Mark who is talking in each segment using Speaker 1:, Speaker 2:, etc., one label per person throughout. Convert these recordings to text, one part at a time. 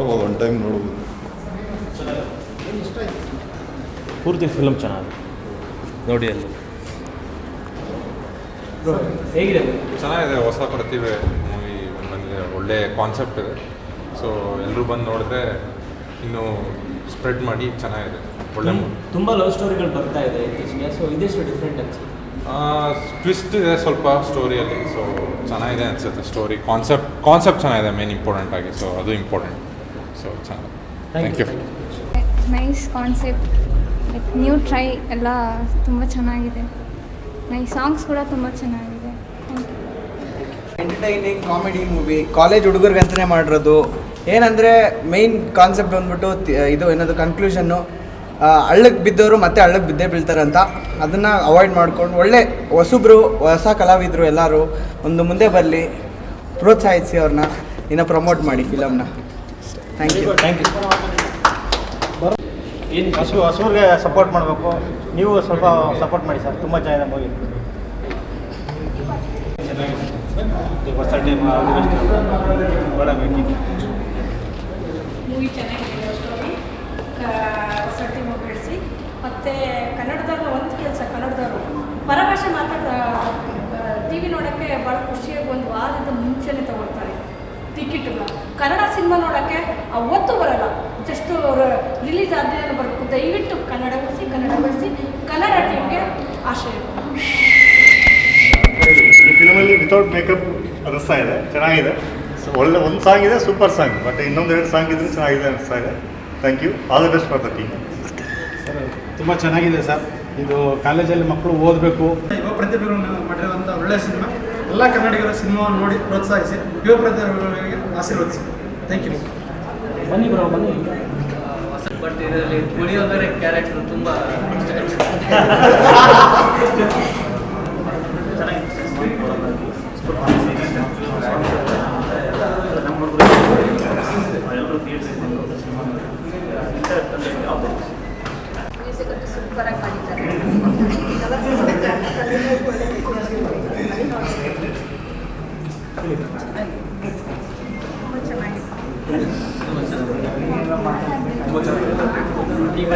Speaker 1: One time ನೋಡ್ಬೋದು
Speaker 2: ಪೂರ್ತಿ film ಚೆನ್ನಾಗಿದೆ. ನೋಡಿ ಅಲ್ಲಿ.
Speaker 3: ಹೇಗಿದೆ?
Speaker 4: ಚೆನ್ನಾಗಿದೆ ಹೊಸ ಪ್ರತಿಭೆ ಮೂವಿ ಬಂದಿದೆ ಒಳ್ಳೆ ಕಾನ್ಸೆಪ್ಟ್ ಇದೆ. ಸೊ ಎಲ್ಲರೂ ಬಂದು ನೋಡಿದ್ರೆ ಇನ್ನೂ ಸ್ಪ್ರೆಡ್ ಮಾಡಿ ಚೆನ್ನಾಗಿದೆ ಒಳ್ಳೆ ಮೂವಿ
Speaker 3: ತುಂಬ ಲವ್ ಸ್ಟೋರಿಗಳು ಬರ್ತಾ ಇದೆ ಇತ್ತೀಚೆಗೆ ಸೊ ಇದೆಷ್ಟು ಡಿಫ್ರೆಂಟ್ ಅನ್ಸುತ್ತೆ.
Speaker 4: ಟ್ವಿಸ್ಟ್ ಇದೆ ಸ್ವಲ್ಪ ಸ್ಟೋರಿಯಲ್ಲಿ ಸೊ ಚೆನ್ನಾಗಿದೆ ಅನಿಸುತ್ತೆ ಸ್ಟೋರಿ ಕಾನ್ಸೆಪ್ಟ್ ಕಾನ್ಸೆಪ್ಟ್ ಚೆನ್ನಾಗಿದೆ ಮೇನ್ ಇಂಪಾರ್ಟೆಂಟ್ ಆಗಿ ಸೊ ಅದು ಇಂಪಾರ್ಟೆಂಟ್ ಸೊ ಚೆನ್ನಾಗಿ thank you
Speaker 5: nice concept like new try ಎಲ್ಲ ತುಂಬ ಚೆನ್ನಾಗಿದೆ. ನೈಸ್ ಸಾಂಗ್ಸ್ ಕೂಡ ತುಂಬ ಚೆನ್ನಾಗಿದೆ.
Speaker 6: ಎಂಟರ್ಟೈನಿಂಗ್ ಕಾಮಿಡಿ ಮೂವಿ ಕಾಲೇಜ್ ಹುಡುಗರಿಗಂತಲೇ ಮಾಡಿರೋದು. ಏನಂದರೆ ಮೈನ್ ಕಾನ್ಸೆಪ್ಟ್ ಬಂದ್ಬಿಟ್ಟು ಇದು ಏನದು ಕನ್ಕ್ಲೂಷನ್ನು ಹಳ್ಳಕ್ಕೆ ಬಿದ್ದವರು ಮತ್ತೆ ಹಳ್ಳಕ್ಕೆ ಬಿದ್ದೇ ಬೀಳ್ತಾರೆ ಅಂತ. ಅದನ್ನು ಅವಾಯ್ಡ್ ಮಾಡ್ಕೊಂಡು ಒಳ್ಳೆ ಹೊಸಬ್ರು ಹೊಸ ಕಲಾವಿದರು ಎಲ್ಲರೂ ಒಂದು ಮುಂದೆ ಬರಲಿ ಪ್ರೋತ್ಸಾಹಿಸಿ ಅವ್ರನ್ನ ಇನ್ನು ಪ್ರಮೋಟ್ ಮಾಡಿ ಫಿಲಮ್ನ ಥ್ಯಾಂಕ್ ಯು
Speaker 3: ಥ್ಯಾಂಕ್ ಯು ಬರೋ ಏನು
Speaker 7: ಹಸು ಹಸುವಿಗೆ ಸಪೋರ್ಟ್ ಮಾಡಬೇಕು. ನೀವು ಸ್ವಲ್ಪ ಸಪೋರ್ಟ್ ಮಾಡಿ ಸರ್. ತುಂಬ ಚೆನ್ನಾಗಿದೆ ಮೂವಿ ಹೊಸ ಟೈಮ್
Speaker 8: ಮೂವಿ ಚೆನ್ನಾಗಿದೆ ಸ್ಟೋರಿ ಹೊಸ ಟೀಮ್ ಬೆಳೆಸಿ ಮತ್ತು ಕನ್ನಡದವ್ರು ಒಂದು ಕೆಲಸ ಕನ್ನಡದವರು. ಪರಭಾಷೆ ಮಾತಾಡ ಟಿ ವಿ ನೋಡೋಕ್ಕೆ ಭಾಳ ಖುಷಿಯಾಗಿ ಒಂದು ವಾರದ ಮುಂಚೆನೇ ತಗೊಳ್ತಾರೆ. ಟಿಕೆಟ್ಗಳ ಕನ್ನಡ ಸಿನಿಮಾ ನೋಡೋಕ್ಕೆ ಅವತ್ತು ಬರಲ್ಲ. ಜಸ್ಟ್ ಅವರು ರಿಲೀಸ್ ಆದ್ಮೇಲೆ ಬರಬೇಕು. ದಯವಿಟ್ಟು ಕನ್ನಡ ಬಳಸಿ ಕನ್ನಡ ಬಳಸಿ ಕನ್ನಡ ಟೀಮ್ಗೆ ಆಶ್ರಯ
Speaker 7: ಈ ಫಿಲಮಲ್ಲಿ ವಿತೌಟ್ ಮೇಕಪ್ ಅನಿಸ್ತಾ ಇದೆ. ಚೆನ್ನಾಗಿದೆ. ಸೊ ಒಳ್ಳೆ ಒಂದು ಸಾಂಗ್ ಇದೆ ಸೂಪರ್ ಸಾಂಗ್ ಬಟ್ ಇನ್ನೊಂದು ಎರಡು ಸಾಂಗ್ ಇದ್ರೆ ಚೆನ್ನಾಗಿದೆ ಅನಿಸ್ತಾ ಇದೆ. Thank you all the best for the team
Speaker 9: sir ತುಂಬ ಚೆನ್ನಾಗಿದೆ ಸರ್. ಇದು ಕಾಲೇಜಲ್ಲಿ ಮಕ್ಕಳು ಓದಬೇಕು.
Speaker 10: ಯುವ ಪ್ರತಿಭೆಗಳನ್ನು ಮಾಡಿರುವಂಥ ಒಳ್ಳೆಯ ಸಿನಿಮಾ. ಎಲ್ಲ ಕನ್ನಡಿಗರ ಸಿನಿಮಾವನ್ನು ನೋಡಿ ಪ್ರೋತ್ಸಾಹಿಸಿ. ಯುವ ಪ್ರತಿಭೆಗಳಿಗೆ ಆಶೀರ್ವದಿಸಿ ಥ್ಯಾಂಕ್ ಯು
Speaker 3: ಬನ್ನಿ ಬ್ರೋ ಬನ್ನಿ. ಬಟ್ ಇದರಲ್ಲಿ ಪುಳಿಯೋಗರೆ ಕ್ಯಾರೆಕ್ಟರ್ ತುಂಬ
Speaker 8: ಮ್ಯೂಸಿಕ್ ಅಂತೂ
Speaker 3: ಟಿ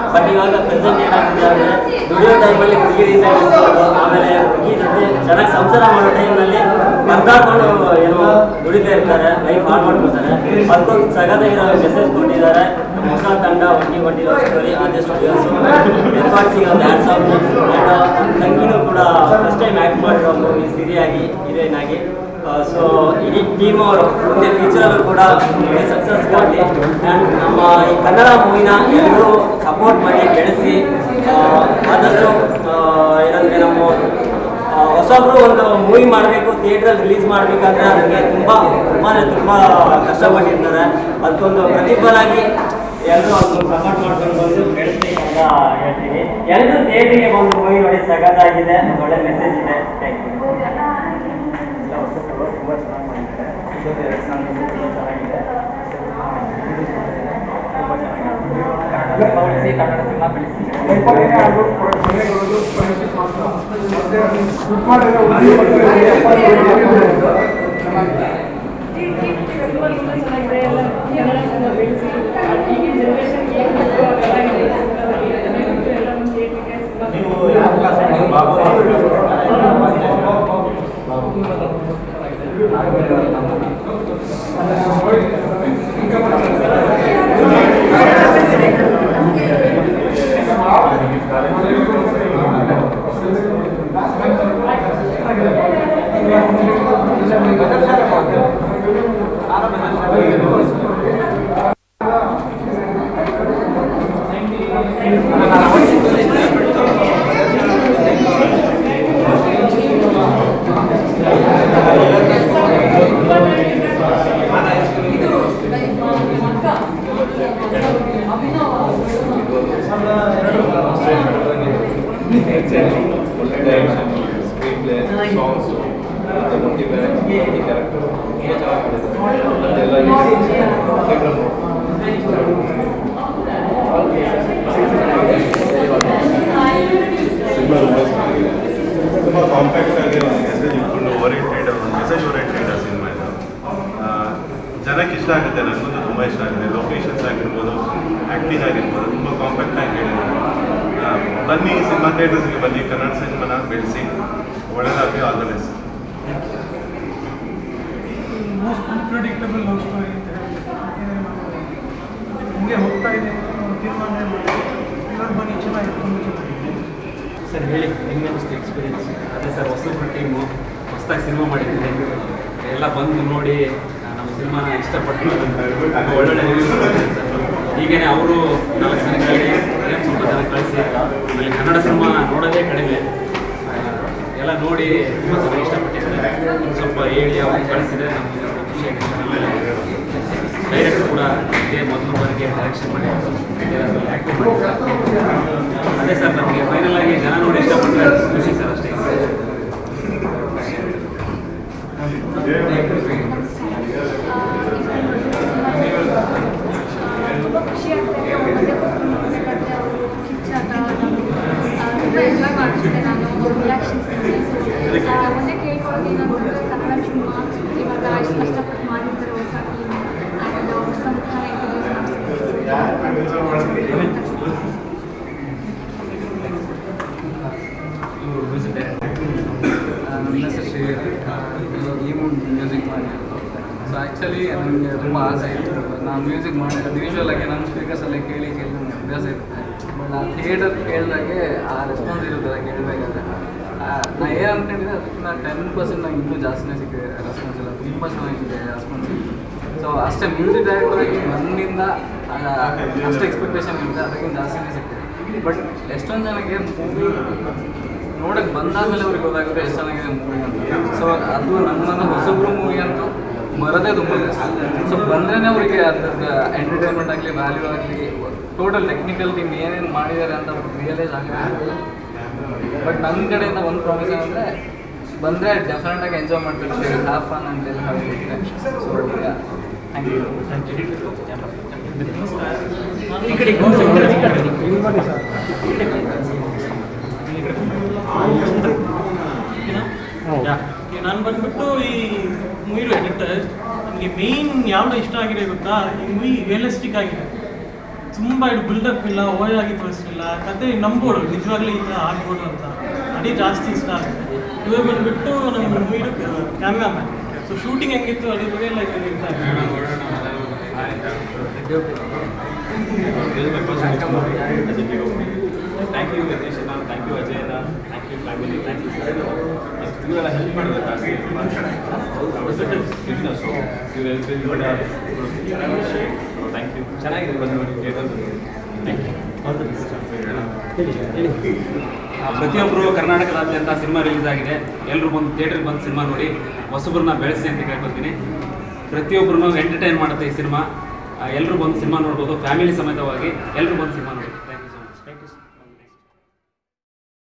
Speaker 3: ಬಟ್ ಇವಾಗ ಪ್ರೆಸೆಂಟ್ ಏನಾಗ್ತಿದೆ ಅಂದರೆ ದುಡಿಯೋ ಟೈಮಲ್ಲಿ ಹುಡುಗಿರಿಂದ ಆಮೇಲೆ ಹುಡುಗಿ ಜೊತೆ ಚೆನ್ನಾಗಿ ಸಂಸಾರ ಮಾಡೋ ಟೈಮಲ್ಲಿ ಬರ್ದಾಕೊಂಡು ಏನೋ ದುಡಿತಾ ಇರ್ತಾರೆ ಲೈಫ್ ಹಾಳು ಮಾಡ್ಕೊತಾರೆ ಅದಕ್ಕೊಂದು ಇರೋ ಮೆಸೇಜ್ ಕೊಟ್ಟಿದ್ದಾರೆ. ಹೊಸ ತಂಡ ಒಂಟಿ ಕೊಟ್ಟಿರೋ ಸ್ಟೋರಿ ಆದಷ್ಟು ರೆಕಾರ್ಡ್ಸಿಗೆ ಒಂದು ಡ್ಯಾನ್ಸ್ ಆ್ಯಂಡ್ ತಂಗಿನೂ ಕೂಡ ಫಸ್ಟ್ ಟೈಮ್ ಆ್ಯಕ್ಟ್ ಮಾಡಿರೋ ಮೂವಿ ಸಿರಿಯಾಗಿ ಆಗಿ ಸೊ ಇಡೀ ಟೀಮ್ ಅವರು, ಮುಂದೆ ಫ್ಯೂಚರಲ್ಲೂ ಕೂಡ ಸಕ್ಸಸ್ ಆಗಲಿ ಆ್ಯಂಡ್ ನಮ್ಮ ಈ ಕನ್ನಡ ಮೂವಿನ ಎಲ್ಲರೂ ಸಪೋರ್ಟ್ ಮಾಡಿ ಬೆಳೆಸಿ ಆದಷ್ಟು ಏನಂದ್ರೆ ನಮ್ಮ ಹೊಸಬ್ರು ಒಂದು ಮೂವಿ ಮಾಡಬೇಕು ಥಿಯೇಟ್ರಲ್ಲಿ ರಿಲೀಸ್ ಮಾಡಬೇಕಾದ್ರೆ ನನಗೆ ತುಂಬ ತುಂಬಾ ತುಂಬ ಕಷ್ಟಪಟ್ಟಿರ್ತಾರೆ ಅದಕ್ಕೊಂದು ಪ್ರತಿಫಲಾಗಿ ಎಲ್ಲರೂ ಅದನ್ನು ಪ್ರಮೋಟ್ ಮಾಡ್ಕೊಂಡು ಬಂದು ಬೆಳೆಸಿ ಅಂತ ಹೇಳ್ತೀನಿ. ಎಲ್ಲರೂ ಥಿಯೇಟ್ರಿಗೆ ಬಂದು ಮೂವಿ ನೋಡಿ ಸಗದಾಗಿದೆ ಒಳ್ಳೆ ಮೆಸೇಜ್ ಇದೆ. ಥ್ಯಾಂಕ್ ಯು ತುಂಬ ಚೆನ್ನಾಗಿ ಮಾಡಿದ್ದಾರೆ ಇನ್ನೊಂದು ಎರಡು ಸಾಂಗ್ ತುಂಬ ಚೆನ್ನಾಗಿದೆ ತುಂಬ ಚೆನ್ನಾಗಿದೆ ಕನ್ನಡ ಸಿನಿಮಾ ಬೆಳೆಸಿ. Thank you. Direction
Speaker 8: screen play songs ಮತ್ತು ಮುಂದೆ ಬೇರೆ ಕ್ಯಾರೆಕ್ಟರ್ ತುಂಬ ಚೆನ್ನಾಗಿ ಕಾಂಪ್ಯಾಕ್ಟ್ ಆಗಿ ಒಂದು ಮೆಸೇಜ್ ಇಟ್ಕೊಂಡು ಓರಿಯೆಂಟೆಡ್ ಒಂದು ಮೆಸೇಜ್ ಓರಿಯೆಂಟೆಡ್ ಸಿನಿಮಾ
Speaker 4: ಇದು ಜನಕ್ಕೆ ಇಷ್ಟ
Speaker 1: ಆಗುತ್ತೆ ನನಗೂ ತುಂಬ ಇಷ್ಟ ಆಗಿದೆ. ಲೊಕೇಶನ್ಸ್ ಆಗಿರ್ಬೋದು ಆ್ಯಕ್ಟಿಂಗ್ ಆಗಿರ್ಬೋದು, ತುಂಬ ಕಾಂಪ್ಯಾಕ್ಟ್ ಬನ್ನಿ ಸಿನಿಮಾ ಥಿಯೇಟರ್ಸ್ಗೆ ಬನ್ನಿ. ಕನ್ನಡ ಸಿನಿಮಾನ ಬೆಳೆಸಿ. ಒಳ್ಳೆಯದಾಗಿ all the best.
Speaker 11: Most unpredictable love story ಅಂತ ಹಿಂಗೆ ಹೋಗ್ತಾ ಇದೆ ತೀರ್ಮಾನ ಎಲ್ಲರೂ ಬನ್ನಿ ಚೆನ್ನಾಗಿದೆ ತುಂಬ ಚೆನ್ನಾಗಿದೆ.
Speaker 12: ಸರ್ ಹೇಳಿ ಹೆಂಗೆ ಅನಿಸ್ತು ಎಕ್ಸ್ಪೀರಿಯನ್ಸ್ ಅದೇ ಸರ್ ಹೊಸ ಟೀಮು ಹೊಸದಾಗಿ ಸಿನಿಮಾ ಮಾಡಿದ್ದೀನಿ ಎಲ್ಲ ಬಂದು ನೋಡಿ ನಮ್ಮ ಸಿನಿಮಾನ ಇಷ್ಟಪಟ್ಟು ಒಳ್ಳೊಳ್ಳೆ ಹೀಗೇನೆ ಅವರು ನಾಲ್ಕು ಜನ ಹೇಳಿ ಸ್ವಲ್ಪ ಜನ ಕಳಿಸಿ. ಆಮೇಲೆ ಕನ್ನಡ ಸಿನಿಮಾ ನೋಡೋದೇ ಕಡಿಮೆ. ಎಲ್ಲ ನೋಡಿ ತುಂಬ ಜನ ಇಷ್ಟಪಟ್ಟಿದ್ದಾರೆ. ಸ್ವಲ್ಪ ಹೇಳಿ ಅವ್ರಿಗೆ ಕಳಿಸಿದ್ರೆ ನಮಗೆ ಆಗಿದೆ ಡೈರೆಕ್ಟ್ ಕೂಡ ಇದೇ ಮೊದಲು ಬಾರಿಗೆ ಡೈರೆಕ್ಷನ್ ಮಾಡಿ ಅದೇ ಸರ್, ನಮಗೆ ಫೈನಲ್ ಆಗಿ ಜನ ನೋಡಿ ಇಷ್ಟಪಟ್ಟರೆ ಖುಷಿ ಸರ್ ಅಷ್ಟೇ
Speaker 5: ತುಂಬ ಖುಷಿ ಆಗ್ತದೆ ಒಂದೇ ಕೂತ್ಕೊಂಡು ನೋಡ್ಬೇಕಾದ್ರೆ ಅವರು ಕಿಚ್ಚಾಟ ತುಂಬ ಎಲ್ಲ ಮಾಡ್ತಿದ್ದೆ ನಾನು ರಿಯಾಕ್ಷನ್ಸ್ ಒಂದೇ ಕೇಳ್ಕೊಳ್ಳೋದು ಏನಂತಂದರೆ ಕನ್ನಡ ಸಿನಿಮಾ ಇವಾಗ ಇಷ್ಟು ಕಷ್ಟಪಟ್ಟು ಮಾಡಿರ್ತಾರೆ ಹೊಸ ಟೀಮ್ ಆ್ಯಂಡ್ ಹೊಸ ಮುಖಾನ
Speaker 12: ಇವರು ಮ್ಯೂಸಿಕ್ ಡೈರೆಕ್ಟರ್
Speaker 13: ನನ್ನ ಹೆಸರು ಶ್ರೀಧರ್ ಈ ಮ್ಯೂಸಿಕ್ ಮಾಡಿರೋದು ಸೊ ಆ್ಯಕ್ಚುಲಿ ನನಗೆ ತುಂಬ ಆಸೆ ಇತ್ತು ನಾನು ಮ್ಯೂಸಿಕ್ ಮಾಡಿರೋದು ಯೂಶ್ವಲಾಗಿ ನನ್ನ ಸ್ಪೀಕರ್ಸಲ್ಲೇ ಕೇಳಿ ಕೇಳಿ ನನಗೆ ಅಭ್ಯಾಸ ಇರುತ್ತೆ. ಬಟ್ ನಾನು ಥಿಯೇಟರ್ ಕೇಳಿದಾಗೆ ಆ ರೆಸ್ಪಾನ್ಸ್ ಇರುತ್ತಲ್ಲ ಕೇಳಬೇಕಾದ್ರೆ. ನಾನು ಏನು ಅಂದ್ಕೊಂಡಿದ್ದೆ ಅದಕ್ಕಿಂತ ಟೆನ್ ಪರ್ಸೆಂಟ್ ನಂಗೆ ಇನ್ನೂ ಜಾಸ್ತಿನೇ ಸಿಕ್ಕಿದೆ ರೆಸ್ಪಾನ್ಸ್ ಎಲ್ಲ ತುಂಬ ಚೆನ್ನಾಗಿದೆ ರೆಸ್ಪಾನ್ಸ್ ಸೊ ಅಷ್ಟೇ ಮ್ಯೂಸಿಕ್ ಡೈರೆಕ್ಟರಾಗಿ ನನ್ನಿಂದ ಅಷ್ಟು ಎಕ್ಸ್ಪೆಕ್ಟೇಷನ್ ಇರುತ್ತೆ ಅದಕ್ಕಿಂತ ಜಾಸ್ತಿನೇ ಸಿಕ್ಕಿದೆ. ಬಟ್ ಎಷ್ಟೊಂದು ಜನಕ್ಕೆ ಮೂವಿ ನೋಡಕ್ಕೆ ಬಂದಾದ್ಮೇಲೆ ಅವ್ರಿಗೆ ಗೊತ್ತಾಗುತ್ತೆ ಎಷ್ಟು ಚೆನ್ನಾಗಿದೆ ಮೂವಿ ಅಂತ. ಸೊ ಅದು ನಮ್ಮನ್ನು ಹೊಸಬ್ರು ಮೂವಿ ಅಂತೂ ಬರೋದೇ ತುಂಬ ಕಷ್ಟ ಸೊ ಬಂದ್ರೇ ಅವರಿಗೆ ಅದ್ರದ್ದು ಎಂಟರ್ಟೈನ್ಮೆಂಟ್ ಆಗಲಿ ವ್ಯಾಲ್ಯೂ ಆಗಲಿ ಟೋಟಲ್ ಟೆಕ್ನಿಕಲ್ ಟೀಮ್ ಏನೇನು ಮಾಡಿದ್ದಾರೆ ಅಂತ ಅವ್ರಿಗೆ ರಿಯಲೈಸ್ ಆಗಿದೆ ಬಟ್ ನನ್ನ ಕಡೆಯಿಂದ ಒಂದು ಪ್ರಾಮಿಸ್ ಏನಂದರೆ ಬಂದರೆ ಡೆಫಿನೆಟಾಗಿ ಎಂಜಾಯ್ ಮಾಡ್ತಿರ್ತೀವಿ ಹ್ಯಾವ್ ಫನ್ ಅಂತ ಹೇಳ್ತಿದ್ದೆ ಸೊ ಥ್ಯಾಂಕ್ ಯು
Speaker 12: ಈ ಕಡೆ
Speaker 10: ನಾನು ಬಂದ್ಬಿಟ್ಟು ಈ ಮೂವಿ ಎಡಿಟರ್ ನನಗೆ ಮೇಯ್ನ್ ಯಾವುದು ಇಷ್ಟ ಆಗಿದೆ ಗೊತ್ತಾ? ಈ ಮೂವಿ ರಿಯಲಿಸ್ಟಿಕ್ ಆಗಿದೆ. ತುಂಬ ಇದು ಬಿಲ್ಡಪ್ ಇಲ್ಲ ಓಯ್ ಆಗಿ ತೋರಿಸಲಿಲ್ಲ. ಕತೆ ನಂಬೋದು ನಿಜವಾಗ್ಲೂ ಈ ಥರ ಆಗ್ಬೋದು ಅಂತ. ಅದೇ ಜಾಸ್ತಿ ಇಷ್ಟ ಆಗುತ್ತೆ. ಇವಾಗ ಬಂದ್ಬಿಟ್ಟು ನಮ್ಮ ಕ್ಯಾಮ್ರಾ ಮ್ಯಾನ್ ಸೊ ಶೂಟಿಂಗ್ ಹೆಂಗಿತ್ತು? ಅದ್ರ ಬಗ್ಗೆ
Speaker 2: ಗಣೇಶ್ ಅಣ್ಣ ಥ್ಯಾಂಕ್ ಯು ಅಜಯ್ ಅಣ್ಣ thank you family thank you ಇವರೆಲ್ಲ ಹೆಲ್ಪ್ ಮಾಡಿದ್ರು ಜಾಸ್ತಿ ಯು ಇವ್ರು ಹೆಲ್ಪ್ ಥ್ಯಾಂಕ್ ಯು ಚೆನ್ನಾಗಿದೆ ಬಂದು ಥ್ಯಾಂಕ್ ಯು
Speaker 12: ಪ್ರತಿಯೊಬ್ಬರು ಕರ್ನಾಟಕದಾದ್ಯಂತ ಸಿನಿಮಾ ರಿಲೀಸ್ ಆಗಿದೆ. ಎಲ್ಲರೂ ಬಂದು ಥಿಯೇಟರ್ ಬಂದು ಸಿನಿಮಾ ನೋಡಿ. ಹೊಸಬ್ರನ್ನ ಬೆಳೆಸಿ ಅಂತ ಕೇಳ್ಕೊತೀನಿ ಪ್ರತಿಯೊಬ್ಬರನ್ನು ಎಂಟರ್ಟೈನ್ ಮಾಡುತ್ತೆ ಈ ಸಿನಿಮಾ. ಎಲ್ಲರೂ ಬಂದು ಸಿನಿಮಾ ನೋಡ್ಬೋದು. ಫ್ಯಾಮಿಲಿ ಸಮೇತವಾಗಿ ಎಲ್ಲರೂ ಬಂದು ಸಿನಿಮಾ